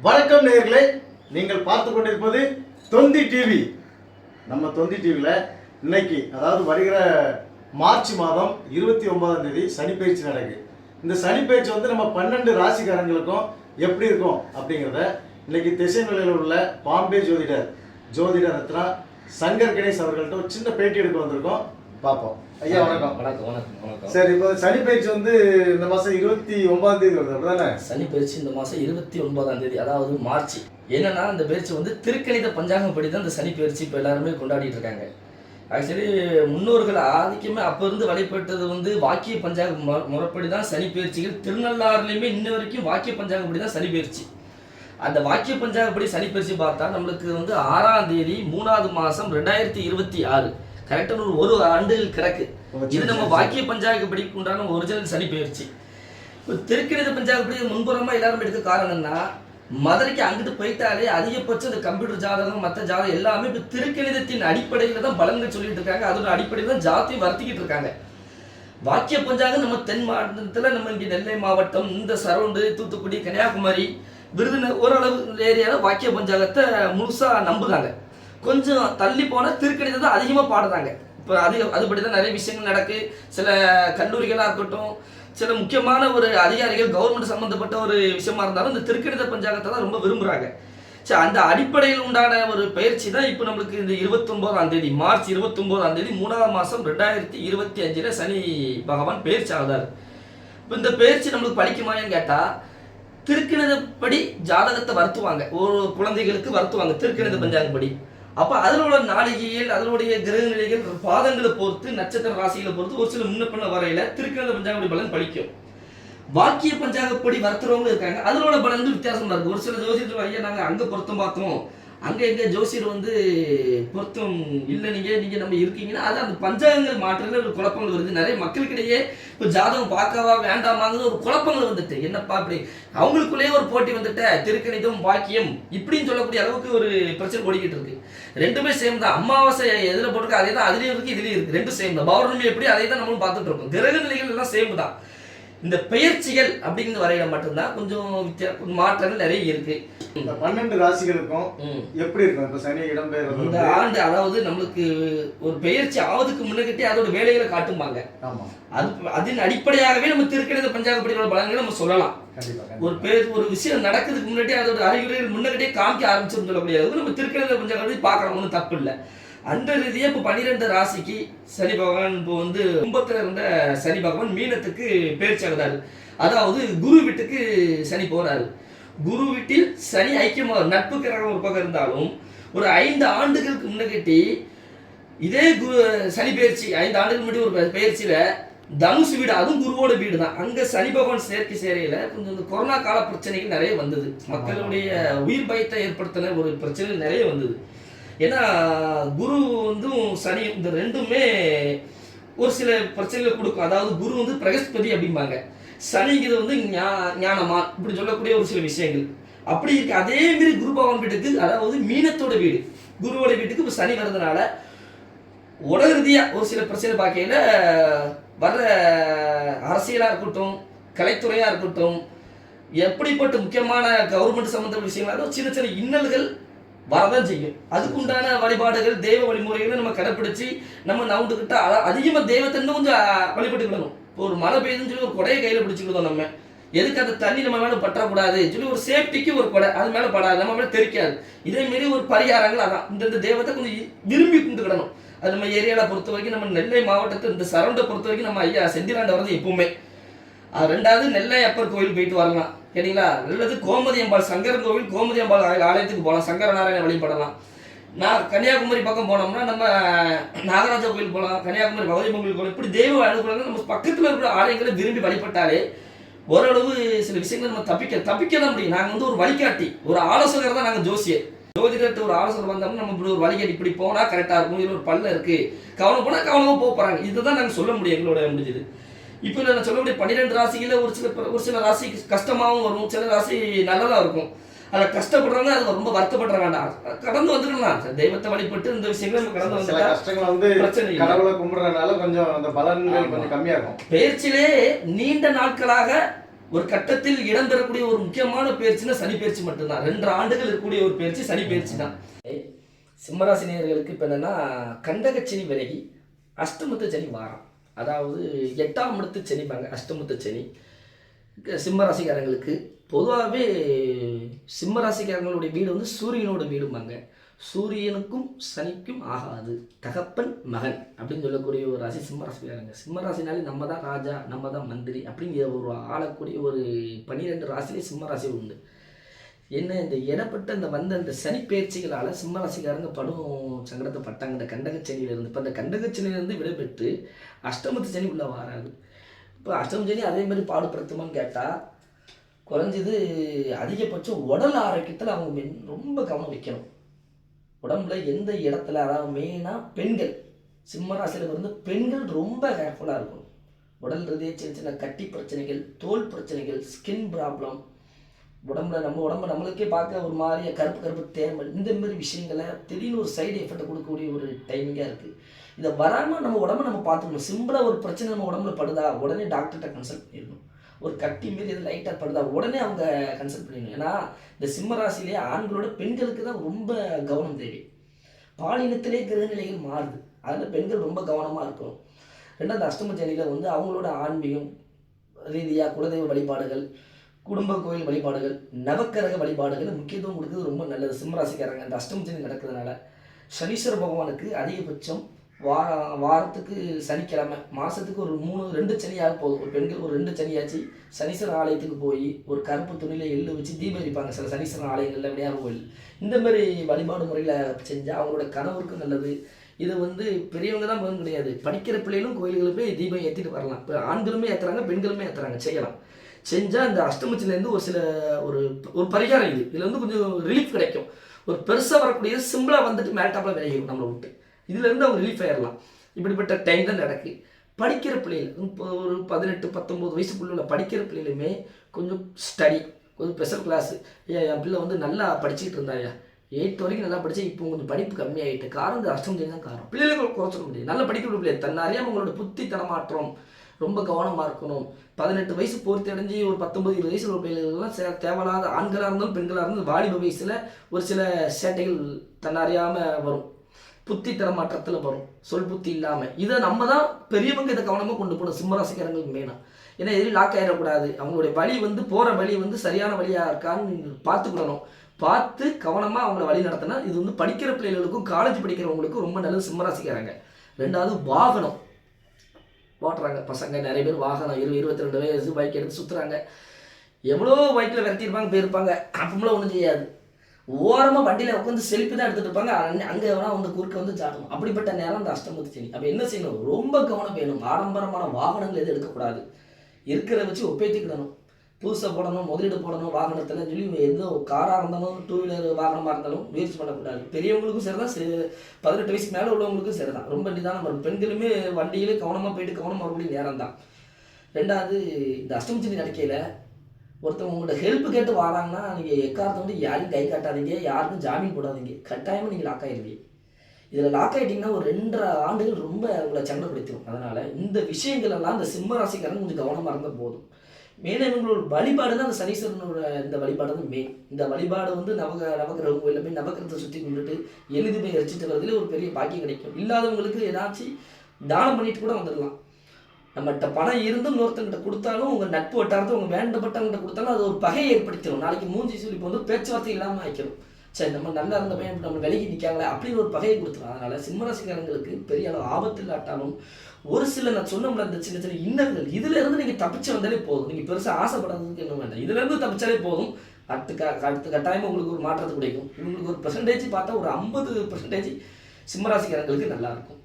வணக்கம் நேர்களை நீங்கள் பார்த்து கொண்டிருப்பது தொந்தி டிவி நம்ம தொந்தி டிவியில் இன்னைக்கு அதாவது வருகிற மார்ச் மாதம் இருபத்தி ஒன்பதாம் தேதி சனிப்பயிற்சி நடக்கு இந்த சனிப்பயிற்சி வந்து நம்ம பன்னெண்டு ராசிக்காரங்களுக்கும் எப்படி இருக்கும் அப்படிங்கிறத இன்னைக்கு திசை நிலையில் உள்ள பாம்பே ஜோதிடர் ஜோதிடர் ரத்னா சங்கர் கணேஷ் அவர்கள்ட்ட ஒரு சின்ன பேட்டி எடுக்க வந்திருக்கோம். பார்ப்போம். ஐயா வணக்கம். வணக்கம் வணக்கம் வணக்கம். சரி இப்போ சனிப்பயிற்சி வந்து இந்த மாதம் இருபத்தி ஒன்பதாம் தேதி வருது அப்படிதானே? சனி பயிற்சி இந்த மாசம் இருபத்தி ஒன்பதாம் தேதி அதாவது மார்ச். என்னன்னா இந்த பயிற்சி வந்து திருக்கணித பஞ்சாங்கப்படி தான் இந்த சனி பயிற்சி இப்போ எல்லாருமே கொண்டாடிட்டு இருக்காங்க. ஆக்சுவலி முன்னோர்கள் ஆதிக்கமே அப்போ இருந்து வழிபட்டது வந்து வாக்கிய பஞ்சாங்க முறைப்படி தான் சனி பயிற்சிகள். திருநள்ளாறுலையுமே இன்ன வரைக்கும் வாக்கிய பஞ்சாங்கப்படி தான் சனி பயிற்சி. அந்த வாக்கிய பஞ்சாங்கப்படி சனி பயிற்சி பார்த்தா நம்மளுக்கு வந்து ஆறாம் தேதி மூணாவது மாதம் ரெண்டாயிரத்தி இருபத்தி ஆறு. கரெக்டாக ஒரு ஒரு ஆண்டுகள் கிடக்கு. இது நம்ம வாக்கிய பஞ்சாங்கப்படிக்கு உண்டான ஒரிஜினல் சனி பயிற்சி. இப்போ திருக்கணித பஞ்சாங்கப்படி முன்புறமா எல்லாரும் எடுக்க காரணம்னா மதுரைக்கு அங்கிட்டு போயிட்டாலே அதிகபட்சம் இந்த கம்ப்யூட்டர் ஜாதகம் மற்ற ஜாதகம் எல்லாமே இப்போ திருக்கணிதத்தின் அடிப்படையில் தான் பலன்கள் சொல்லிட்டு இருக்காங்க. அதோட அடிப்படையில் தான் ஜாத்தியம் வர்த்திக்கிட்டு இருக்காங்க. வாக்கிய பஞ்சாங்கம் நம்ம தென் மாவட்டத்தில் நம்ம இங்கே நெல்லை மாவட்டம் இந்த சரௌண்டு தூத்துக்குடி கன்னியாகுமரி விருதுநகர் ஓரளவு ஏரியாவில் வாக்கிய பஞ்சாங்கத்தை முழுசாக நம்புதாங்க கொஞ்சம் தள்ளி போனால் திருக்கணிதத்தை அதிகமாக பாடுறாங்க. இப்போ அது அதுபடி தான் நிறைய விஷயங்கள் நடக்கு. சில கல்லூரிகளாக இருக்கட்டும் சில முக்கியமான ஒரு அதிகாரிகள் கவர்மெண்ட் சம்மந்தப்பட்ட ஒரு விஷயமா இருந்தாலும் இந்த திருக்கணித பஞ்சாங்கத்தை தான் ரொம்ப விரும்புகிறாங்க சரி அந்த அடிப்படையில் உண்டான ஒரு பயிற்சி தான் இப்போ நம்மளுக்கு இந்த இருபத்தொம்போதாம் தேதி மார்ச் இருபத்தொம்போதாம் தேதி மூணாவது மாதம் ரெண்டாயிரத்தி இருபத்தி அஞ்சில் சனி பகவான் பயிற்சி ஆகுதார் இப்போ இந்த பயிற்சி நம்மளுக்கு படிக்குமான்னு கேட்டால் திருக்கணிதப்படி ஜாதகத்தை வருத்துவாங்க. ஒரு குழந்தைகளுக்கு வருத்துவாங்க திருக்கணித பஞ்சாங்கப்படி. அப்போ அதில் உள்ள நாளிகைகள் அதனுடைய கிரக நிலைகள் பாதங்களை பொறுத்து நட்சத்திர ராசிகளை பொறுத்து ஒரு சில முன்ன வரையில திருக்கணித பஞ்சாங்கப்படி பலன் படிக்கும் வாக்கிய பஞ்சாங்கப்படி வருத்துறவங்க இருக்காங்க. அதனோட பலன் வந்து வித்தியாசமா இருக்கு. ஒரு சில ஜோசியத்தில் ஐயா நாங்கள் அங்கே பொருத்தம் பார்த்தோம். அங்கே எங்கே ஜோசியர் வந்து பொருத்தம் இல்லை நீங்கள் நீங்கள் நம்ம இருக்கீங்கன்னா அது அந்த பஞ்சாங்கங்கள் மாற்றங்கள் ஒரு குழப்பங்கள் வருது. நிறைய மக்களுக்கிடையே இப்போ ஜாதகம் பார்க்கவா வேண்டாமாங்கிறது ஒரு குழப்பங்கள் வந்துட்டு. என்னப்பா அப்படி? அவங்களுக்குள்ளேயே ஒரு போட்டி வந்துட்ட. திருக்கணிதம் வாக்கியம் இப்படின்னு சொல்லக்கூடிய அளவுக்கு ஒரு பிரச்சனை ஓடிக்கிட்டு இருக்கு. ரெண்டுமே சேம் தான். அமாவாசை எதில் போட்டிருக்கு அதே தான் அதுலேயும் இருக்கு இதுலேயும் இருக்கு. ரெண்டும் சேம் தான். பௌர்ணமி எப்படி அதே தான் நம்மளும் பார்த்துட்டு இருக்கோம். கிரக நிலைகள் எல்லாம் சேம் தான். இந்த பெயர்ச்சிகள் அப்படிங்கிற வரையில மட்டும்தான் கொஞ்சம் வித்தியா மாற்றங்கள் நிறைய இருக்கு. இந்த பன்னெண்டு ராசிகளுக்கும். எப்படி இருக்கும்? இப்போ சனி இடம்பெயர்றது இந்த? ஆண்டு அதாவது நம்மளுக்கு ஒரு பெயர்ச்சி ஆவதுக்கு முன்னகிட்டே அதோட வேலைகளை காட்டும்பாங்க. ஆமா. அது அதன் அடிப்படையாகவே நம்ம திருக்கணித பஞ்சாங்கப்படியோட பலன்களை நம்ம சொல்லலாம். ஒரு. பேர் ஒரு விஷயம் நடக்கிறதுக்கு முன்னாடி அதோட அறிகுறிகள் முன்னாடியே காமிக்க சொல்லக்கூடிய அளவுக்கு நம்ம திருக்கணித பஞ்சாங்கப்படி பார்க்கலாம் ஒன்றும் தப்பு இல்லை. அந்த ரீதியாக இப்போ பன்னிரெண்டு ராசிக்கு சனி பகவான் இப்போ வந்து கும்பத்தில் இருந்த சனி பகவான் மீனத்துக்கு பேர்ச்சி ஆகுதாரு அதாவது குரு வீட்டுக்கு சனி போறாரு. குரு வீட்டில் சனி ஐக்கியமாக நட்பு கிரகம் ஒரு பக்கம் இருந்தாலும் ஒரு ஐந்து ஆண்டுகளுக்கு முன்னகட்டி இதே குரு சனி பயிற்சி ஐந்து ஆண்டுகள் முன்னாடி ஒரு பயிற்சியில் பயிற்சியில தனுசு வீடு அதுவும் குருவோட வீடு தான். அங்க சனி பகவான் சேர்க்கை சேரையில கொஞ்சம் இந்த கொரோனா கால பிரச்சனைகள் நிறைய வந்தது. மக்களுடைய உயிர் பயத்தை ஏற்படுத்தின ஒரு பிரச்சனை நிறைய வந்தது. ஏன்னா குரு வந்து சனி இந்த ரெண்டுமே ஒரு சில பிரச்சனைகள் கொடுக்கும். அதாவது குரு வந்து பிரகஸ்பதி அப்படிம்பாங்க. சனிங்கிறது வந்து ஞா- ஞானமா இப்படி சொல்லக்கூடிய ஒரு சில விஷயங்கள். அப்படி இருக்கு. அதே மாதிரி குரு பகவான் வீட்டுக்கு அதாவது மீனத்தோட வீடு. குருவோட வீட்டுக்கு இப்போ சனி வர்றதுனால உலக ஒரு சில பிரச்சனை பார்க்கையில வர்ற அரசியலாக இருக்கட்டும் கலைத்துறையாக இருக்கட்டும் எப்படிப்பட்ட முக்கியமான கவர்மெண்ட் சம்மந்த விஷயங்களாக சின்ன சின்ன இன்னல்கள் வரதான் செய்யும். அதுக்குண்டான வழிபாடுகள் தெய்வ வழிமுறைகளை நம்ம கடைப்பிடிச்சு நம்ம நவுண்டுக்கிட்ட அதிகமாக தெய்வத்தை இன்னும் கொஞ்சம் வழிபட்டுக்கிடணும். இப்போ ஒரு மழை பெய்யுதுன்னு சொல்லி ஒரு கொடையை கையில் பிடிச்சிக்கிட்டோம் நம்ம. எதுக்கு அந்த தண்ணி நம்ம மேலே பற்றக்கூடாது சொல்லி ஒரு சேஃப்டிக்கு ஒரு கொடை அது மேலே படாது நம்ம மேலே தெரிக்காது. இதே மாரி ஒரு பரிகாரங்கள் அதான். இந்த தெய்வத்தை கொஞ்சம் விரும்பி கும்பிட்டுக்கிடணும். அது நம்ம ஏரியாவில் பொறுத்த வரைக்கும் நம்ம நெல்லை மாவட்டத்தை இந்த சரௌண்டை பொறுத்த வரைக்கும் நம்ம ஐயா செந்திலாண்ட வரது எப்பவுமே. ரெண்டாவது நெல்லை அப்பர் கோயில் போயிட்டு வரலாம். சரிங்களா ரெண்டாவது கோமதி அம்பாள் சங்கரன் கோவில் கோமதி அம்பாள் ஆலயத்துக்கு போகலாம். சங்கர நாராயண வழிபடலாம் நான் கன்னியாகுமரி பக்கம் போனோம்னா நம்ம நாகராஜா கோயில் போகலாம். கன்னியாகுமரி பகவதி கோயில் போகலாம். இப்படி தெய்வ அனுகூலங்கள் நம்ம பக்கத்தில் இருக்கிற ஆலயங்களை விரும்பி வழிபட்டாலே ஓரளவு சில விஷயங்கள் நம்ம தப்பிக்க தப்பிக்க தான் முடியும். நாங்கள் வந்து ஒரு வழிகாட்டி ஒரு ஆலோசகர் தான் நாங்கள் ஜோசியர். ஜோதிடர்கிட்ட ஒரு ஆலோசனை வந்தோம்னா நம்ம இப்படி ஒரு வழிகாட்டி இப்படி போனால் கரெக்டாக இருக்கும் இதில் ஒரு பல்ல இருக்குது கவனம் போனால் கவனமாக போக போகிறாங்க இதுதான் நாங்கள் சொல்ல முடியும் எங்களோட முடிஞ்சது. இப்போ நான் சொல்லக்கூடிய பன்னிரெண்டு ராசிகளில் ஒரு சில ஒரு சில ராசி கஷ்டமாகவும் வரும் சில ராசி நல்லதாக இருக்கும். அதில் கஷ்டப்படுறவங்க அது ரொம்ப வருத்தப்படுற வேண்டாம். கடந்து வந்துடலாம். தெய்வத்தை வழிபட்டு இந்த விஷயங்களை நம்ம கடந்து வந்துட்டா கஷ்டங்கள் வந்து பிரச்சனை. கடவுளை கும்பிடுறதுனால கொஞ்சம் அந்த பலன்கள். கொஞ்சம் கம்மியாகும். பயிற்சியிலே நீண்ட நாட்களாக ஒரு கட்டத்தில் இடம்பெறக்கூடிய ஒரு முக்கியமான பயிற்சினா சனி பயிற்சி மட்டும்தான். ரெண்டு ஆண்டுகள் இருக்கக்கூடிய ஒரு பயிற்சி சனி பயிற்சி தான். சிம்மராசி நேயர்களுக்கு இப்போ என்னன்னா கண்டகச்சனி விலகி அஷ்டமத்து சனி வாரம். அதாவது எட்டாம் இடத்து சனிப்பாங்க அஷ்டமத்து சனி. க- சிம்மராசிக்காரங்களுக்கு பொதுவாகவே சிம்மராசிக்காரங்களுடைய வீடு வந்து சூரியனோட வீடும்பாங்க சூரியனுக்கும் சனிக்கும் ஆகாது. தகப்பன் மகன் அப்படின்னு சொல்லக்கூடிய ஒரு ராசி சிம்மராசிக்காரங்க சிம்மராசினாலே நம்ம தான் ராஜா நம்ம தான் மந்திரி அப்படிங்கிற ஒரு ஆளக்கூடிய ஒரு பன்னிரெண்டு ராசிலே சிம்மராசி உண்டு. என்ன இந்த இடப்பட்ட இந்த வந்த இந்த சனி பயிற்சிகளால் சிம்மராசிக்காரங்க படும் சங்கடத்தை பட்டாங்க இந்த கண்டகச்சனியிலேருந்து. இப்போ அந்த கண்டகச்சனியிலேருந்து விடைபெற்று அஷ்டமத்து சனி உள்ள வராது இப்போ அஷ்டம சனி அதே மாதிரி பாடுபடுத்துமான்னு கேட்டால் குறைஞ்சது அதிகபட்சம் உடல் ஆரோக்கியத்தில் அவங்க மென் ரொம்ப கவனம் வைக்கணும். உடம்புல எந்த இடத்துல அதாவது மெயினாக பெண்கள் சிம்மராசியில் இருந்து பெண்கள் ரொம்ப கேர்ஃபுல்லாக இருக்கணும். உடல் ரீதியாக சின்ன சின்ன கட்டி பிரச்சனைகள் தோல் பிரச்சனைகள் ஸ்கின் ப்ராப்ளம் உடம்புல நம்ம உடம்பு நம்மளுக்கே பார்க்க ஒரு மாதிரியே கருப்பு கருப்பு தேமல் இந்த மாதிரி விஷயங்களை திடீர்னு ஒரு சைடு எஃபெக்ட் கொடுக்கக்கூடிய ஒரு டைமிங்காக இருக்குது இதை வராமல் நம்ம உடம்ப நம்ம பார்த்துக்கணும். சிம்பிளாக ஒரு பிரச்சனை நம்ம உடம்புல படுதா உடனே டாக்டர்கிட்ட கன்சல்ட் பண்ணிடணும். ஒரு கட்டி மாரி எது லைட்டாக படுதா உடனே அவங்க கன்சல்ட் பண்ணிடணும். ஏன்னா இந்த சிம்ம ராசியிலே ஆண்களோட பெண்களுக்கு தான் ரொம்ப கவனம் தேவை. பாலினத்திலே கிரகநிலைகள் மாறுது. அதில் பெண்கள் ரொம்ப கவனமாக இருக்கணும். ரெண்டாவது அஷ்டம சனியில் வந்து அவங்களோட ஆன்மீகம் ரீதியாக குலதெய்வ வழிபாடுகள் குடும்ப கோயில் வழிபாடுகள் நவக்கிரக வழிபாடுகள் முக்கியத்துவம் கொடுக்குறது ரொம்ப நல்லது. சிம்மராசிக்காரங்க அந்த அஷ்டம நடக்கிறதுனால சனீஸ்வர பகவானுக்கு அதிகபட்சம் வார வாரத்துக்கு சனிக்கிழமை மாதத்துக்கு ஒரு மூணு ரெண்டு சனியாக போதும். ஒரு பெண்கள் ஒரு ரெண்டு சனியாச்சு சனீஸ்வரன் ஆலயத்துக்கு போய் ஒரு கருப்பு துணியில் எள்ளு வச்சு தீபம் எரிப்பாங்க. சில சனீஸ்வரன் ஆலயங்களில் விளையாடு கோயில். இந்த மாதிரி வழிபாடு முறையில் செஞ்சால் அவங்களோட கணவருக்கும் நல்லது. இது வந்து பெரியவங்க தான் முதல் கிடையாது. படிக்கிற பிள்ளைகளும் கோயில்களுக்கு போய் தீபம் ஏற்றிட்டு வரலாம். இப்போ ஆண்களுமே ஏற்றுறாங்க பெண்களுமே ஏற்றுறாங்க செய்யலாம். செஞ்சால் இந்த அஷ்டமச்சிலேருந்து ஒரு சில ஒரு ஒரு பரிகாரம் இது. இதில் வந்து கொஞ்சம் ரிலீஃப் கிடைக்கும். ஒரு பெருசாக வரக்கூடிய சிம்பிளாக வந்துட்டு மேல்டாப்பில் விளையும் நம்மளை விட்டு. இதுலேருந்து அவங்க ரிலீஃப் ஆயிடலாம் இப்படிப்பட்ட டைம் தான் நடக்கு படிக்கிற பிள்ளைகள் இப்போ ஒரு பதினெட்டு பத்தொம்போது வயசுக்குள்ள உள்ள படிக்கிற பிள்ளைகளுமே கொஞ்சம் ஸ்டடி கொஞ்சம் ஸ்பெஷல் கிளாஸ் ஏன் என் பிள்ளை வந்து நல்லா படிச்சுக்கிட்டு இருந்தாயா? எயிட் வரைக்கும் நல்லா படித்தா இப்போ கொஞ்சம் படிப்பு கம்மியாயிட்டு காரணம் இந்த அஷ்டம் தான் காரணம். பிள்ளைகளை குறைச்சிட முடியாது. நல்லா படிக்கிற பிள்ளை தன் அவங்களோட உங்களோட புத்தி தனமாற்றம் ரொம்ப கவனமாக இருக்கணும். பதினெட்டு வயசு பூர்த்தி அடைஞ்சு ஒரு பத்தொன்பது இருபது வயசு உள்ள பிள்ளைகள்லாம் சே தேவையில்லாத ஆண்களாக இருந்தாலும் பெண்களாக இருந்தாலும் வாலிப வயசில் ஒரு சில சேட்டைகள் தன்னை வரும். புத்தி தரமாற்றத்தில் வரும். சொல் புத்தி இல்லாமல் இதை நம்ம தான் பெரியவங்க இதை கவனமாக கொண்டு போகணும். சிம்மராசிக்காரங்களுக்கு மெயினாக ஏன்னா எதிரும் லாக் ஆகிடக்கூடாது அவங்களுடைய வழி வந்து போகிற வழி வந்து சரியான வழியாக இருக்கான்னு பார்த்துக்கிடணும் பார்த்து கவனமாக அவங்கள வழி நடத்தினா இது வந்து படிக்கிற பிள்ளைகளுக்கும் காலேஜ் படிக்கிறவங்களுக்கும் ரொம்ப நல்லது சிம்மராசிக்காரங்க. ரெண்டாவது வாகனம். ஓட்டுறாங்க பசங்க நிறைய பேர் வாகனம் இருபது இருபத்தி ரெண்டு வயசு பைக் எடுத்து சுற்றுறாங்க எவ்வளோ பைக்கில் விரட்டியிருப்பாங்க போயிருப்பாங்க. அப்பமெல்லாம் ஒன்றும் செய்யாது ஓரமாக வண்டியில் உட்காந்து செல்ஃபி தான் எடுத்துகிட்டு இருப்பாங்க. அங்கே வேணால் வந்து குறுக்க வந்து சாட்டணும் அப்படிப்பட்ட நேரம் அந்த அஷ்டமத்து சனி. அப்போ என்ன செய்யணும்? ரொம்ப கவனம் வேணும். ஆடம்பரமான வாகனங்கள் எதுவும் எடுக்கக்கூடாது. இருக்கிறத வச்சு ஒப்பேத்திக்கிடணும். புதுசாக போடணும் முதலீடு போடணும் வாகனத்தில் சொல்லி எந்த காராக இருந்தாலும் டூ வீலர் வாகனமாக இருந்தாலும் முயற்சி பண்ணக்கூடாது. பெரியவங்களுக்கும் சரி தான் சரி பதினெட்டு வயசுக்கு மேலே உள்ளவங்களுக்கும் சரி தான் ரொம்ப நிதானம் வரும் பெண்களுமே வண்டியிலே கவனமாக போயிட்டு கவனமாக வரக்கூடிய நேரம் தான் ரெண்டாவது இந்த அஷ்டமச்சனி நடக்கையில் ஒருத்தவங்க உங்களோட ஹெல்ப் கேட்டு வராங்கன்னா நீங்கள் எக்காரத்தை வந்து யாரையும் கை காட்டாதீங்க யாருக்கும் ஜாமீன் போடாதீங்க. கட்டாயமாக நீங்கள் லாக் ஆயிடுவீங்க. இதில் லாக் ஆகிட்டிங்கன்னா ஒரு ரெண்டரை ஆண்டுகள் ரொம்ப உங்களை சண்டைப்படுத்திடும் அதனால் இந்த விஷயங்கள் எல்லாம் இந்த சிம்ம ராசிக்காரங்க கொஞ்சம் கவனமாக இருந்தால் போதும். மெயினாக இவங்களோட வழிபாடு தான் அந்த சனீஸ்வரனோட இந்த வழிபாடு தான் மெயின் இந்த வழிபாடு வந்து நவக நவகிரகம் கோயிலில் போய் நவகிரகத்தை சுற்றி கொண்டுட்டு எழுதி போய் ரசிச்சுட்டு வரதுல ஒரு பெரிய பாக்கியம் கிடைக்கும். இல்லாதவங்களுக்கு ஏதாச்சும் தானம் பண்ணிட்டு கூட வந்துடலாம். நம்மகிட்ட பணம் இருந்தும் இன்னொருத்தங்கிட்ட கொடுத்தாலும் உங்கள் நட்பு வட்டாரத்தை உங்கள் வேண்டப்பட்டவங்கிட்ட கொடுத்தாலும் அது ஒரு பகையை ஏற்படுத்திடும். நாளைக்கு மூஞ்சி சொல்லி இப்போ வந்து பேச்சுவார்த்தை இல்லாமல் ஆயிக்கிறோம் சரி நம்ம நல்லா இருந்த பையன் நம்ம விலகி நிற்காங்களே அப்படின்னு ஒரு பகையை கொடுத்துரும். அதனால் சிம்மராசிக்காரங்களுக்கு பெரிய அளவு ஆபத்து இல்லாட்டாலும் ஒரு சில நான் சொன்னோம்ல அந்த சின்ன சின்ன இன்னல்கள் இதுல இருந்து நீங்கள் தப்பிச்சு வந்தாலே போதும். நீங்கள் பெருசாக ஆசைப்படுறதுக்கு என்ன வேண்டாம். இதுல இருந்து தப்பிச்சாலே போதும். அடுத்த க அடுத்த கட்டாயமாக உங்களுக்கு ஒரு மாற்றத்தை கிடைக்கும். உங்களுக்கு ஒரு பெர்சன்டேஜ் பார்த்தா ஒரு ஐம்பது பெர்சன்டேஜ் சிம்மராசிக்காரங்களுக்கு நல்லா இருக்கும்.